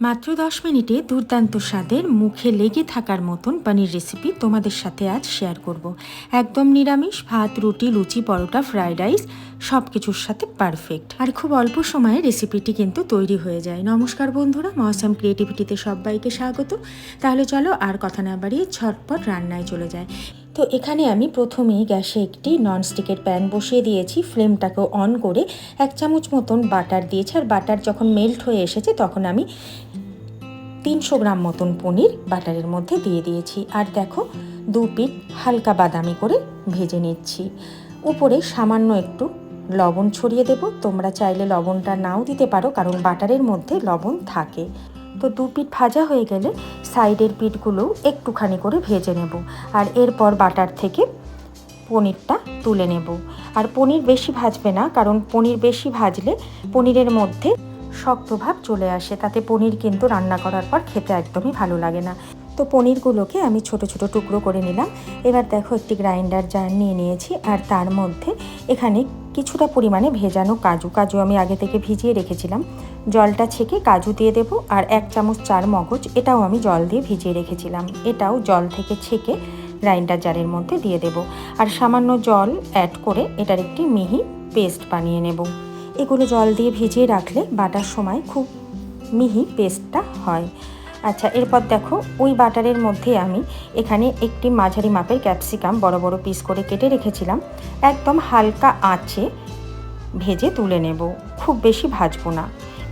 মাত্র দশ মিনিটে দুর্দান্ত স্বাদের মুখে লেগে থাকার মতন পনির রেসিপি তোমাদের সাথে আজ শেয়ার করব। একদম নিরামিষ, ভাত, রুটি, লুচি, পরোটা ফ্রাইড রাইস সব কিছুর সাথে পারফেক্ট আর খুব অল্প সময়ে রেসিপিটি কিন্তু তৈরি হয়ে যায়। নমস্কার বন্ধুরা, মহাসাম ক্রিয়েটিভিটিতে সবাইকে স্বাগত। তাহলে চলো আর কথা না বাড়িয়ে ছটপট রান্নায় চলে যায় তো এখানে আমি প্রথমেই গ্যাসে একটি ননস্টিকের প্যান বসিয়ে দিয়েছি। ফ্লেমটাকে অন করে এক চামচ মতন বাটার দিয়েছি। আর বাটার যখন মেল্ট হয়ে এসেছে, তখন আমি তিনশো গ্রাম মতন পনির বাটারের মধ্যে দিয়ে দিয়েছি। আর দেখো, দু পিট হালকা বাদামি করে ভেজে নিচ্ছি। উপরে সামান্য একটু লবণ ছড়িয়ে দেব। তোমরা চাইলে লবণটা নাও দিতে পারো, কারণ বাটারের মধ্যে লবণ থাকে। তো দু পিঠ ভাজা হয়ে গেলে সাইডের পিঠগুলোও একটুখানি করে ভেজে নেব। আর এরপর বাটার থেকে পনিরটা তুলে নেব। আর পনির বেশি ভাজবে না, কারণ পনির বেশি ভাজলে পনিরের মধ্যে শক্ত ভাব চলে আসে, তাতে পনির কিন্তু রান্না করার পর খেতে একদমই ভালো লাগে না। তো পনিরগুলোকে আমি ছোট ছোট টুকরো করে নিলাম। এবার দেখো একটি গ্রাইন্ডার জার নিয়ে নিয়েছি, আর তার মধ্যে এখানে কিছুটা পরিমাণে ভেজানো কাজু। কাজু আমি আগে থেকে ভিজিয়ে রেখেছিলাম। জলটা ছেঁকে কাজু দিয়ে দেব আর এক চামচ চার মগজ, এটাও আমি জল দিয়ে ভিজিয়ে রেখেছিলাম। এটাও জল থেকে ছেঁকে গ্রাইন্ডার জারের মধ্যে দিয়ে দেব। আর সামান্য জল অ্যাড করে এটার একটি মিহি পেস্ট বানিয়ে নেব। এগুলো জল দিয়ে ভিজিয়ে রাখলে বাটার সময় খুব মিহি পেস্টটা হয়। আচ্ছা এরপর দেখো, ওই বাটারের মধ্যে আমি এখানে একটি মাঝারি মাপের ক্যাপসিকাম বড় বড় পিস করে কেটে রেখেছিলাম। একদম হালকা আঁচে ভেজে তুলে নেব। খুব বেশি ভাজবো না।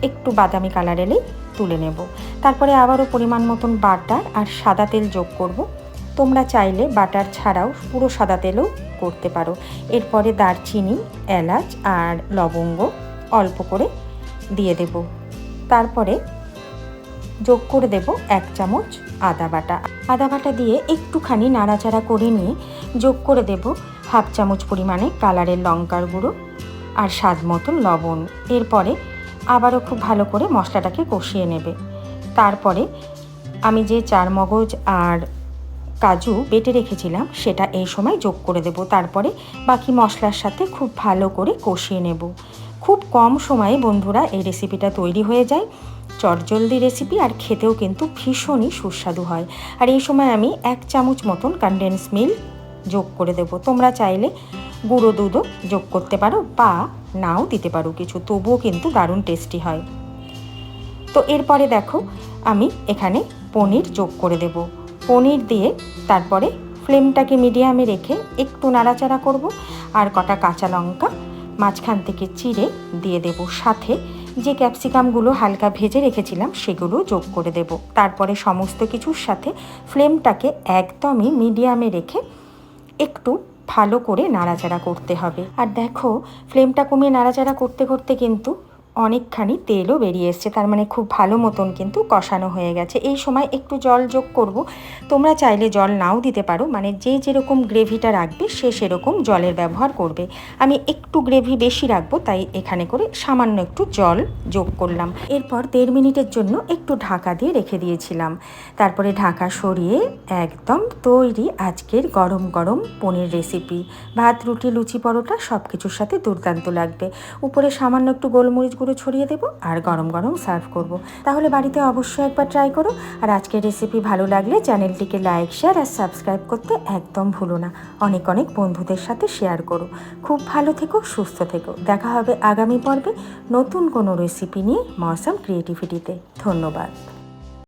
একটু বাদামি কালার এলেই তুলে নেব। তারপরে আবারও পরিমাণ মতন বাটার আর সাদা তেল যোগ করব। তোমরা চাইলে বাটার ছাড়াও পুরো সাদা তেলও করতে পারো। এরপরে দারচিনি, এলাচ আর লবঙ্গ অল্প করে দিয়ে দেব। তারপরে যোগ করে দেব এক চামচ আদা বাটা। আদা বাটা দিয়ে একটুখানি নাড়াচাড়া করে নিয়ে যোগ করে দেব হাফ চামচ পরিমাণে কালারের লঙ্কার গুঁড়ো আর স্বাদ মতন লবণ। এরপরে আবারও খুব ভালো করে মশলাটাকে কষিয়ে নেবে। তারপরে আমি যে চার মগজ আর কাজু বেটে রেখেছিলাম, সেটা এই সময় যোগ করে দেব। তারপরে বাকি মশলার সাথে খুব ভালো করে কষিয়ে নেব। খুব কম সময়ে, বন্ধুরা, এই রেসিপিটা তৈরি হয়ে যায়। চটজলদি রেসিপি আর খেতেও কিন্তু ভীষণই সুস্বাদু হয়। আর এই সময় আমি এক চামচ মতন কনডেন্স মিল্ক যোগ করে দেব। তোমরা চাইলে গুঁড়ো দুধও যোগ করতে পারো বা নাও দিতে পারো কিছু, তবুও কিন্তু দারুণ টেস্টি হয়। তো এরপরে দেখো, আমি এখানে পনির যোগ করে দেব। পনির দিয়ে তারপরে ফ্লেমটাকে মিডিয়ামে রেখে একটু নাড়াচাড়া করব। আর কটা কাঁচা লঙ্কা মাঝখান থেকে চিড়ে দিয়ে দেব। সাথে যে ক্যাপসিকামগুলো হালকা ভেজে রেখেছিলাম সেগুলো যোগ করে দেব। তারপরে সমস্ত কিছুর সাথে ফ্লেমটাকে একদমই মিডিয়ামে রেখে একটু ভালো করে নাড়াচাড়া করতে হবে। আর দেখো, ফ্লেমটা কমিয়ে নাড়াচাড়া করতে করতে কিন্তু অনেকখানি তেলও বেরিয়ে এসছে, তার মানে খুব ভালো মতন কিন্তু কষানো হয়ে গেছে। এই সময় একটু জল যোগ করব, তোমরা চাইলে জল নাও দিতে পারো মানে যে যেরকম গ্রেভিটা রাখবে সে সেরকম জলের ব্যবহার করবে। আমি একটু গ্রেভি বেশি রাখব, তাই এখানে করে সামান্য একটু জল যোগ করলাম। এরপর দেড় মিনিটের জন্য একটু ঢাকা দিয়ে রেখে দিয়েছিলাম। তারপরে ঢাকা সরিয়ে একদম তৈরি আজকের গরম গরম পনির রেসিপি ভাত, রুটি, লুচি, পরোটা সব কিছুর সাথে দুর্দান্ত লাগবে। উপরে সামান্য একটু গোলমরিচ গুঁড়ো ছড়িয়ে দেবো আর গরম গরম সার্ভ করব। তাহলে বাড়িতে অবশ্যই একবার ট্রাই করো। আর আজকের রেসিপি ভালো লাগলে চ্যানেলটিকে লাইক শেয়ার আর সাবস্ক্রাইব করতে একদম ভুলো না। অনেক অনেক বন্ধুদের সাথে শেয়ার করো। খুব ভালো থেকো, সুস্থ থেকো। দেখা হবে আগামী পর্বে নতুন কোনো রেসিপি নিয়ে মৌসাম ক্রিয়েটিভিটিতে ধন্যবাদ।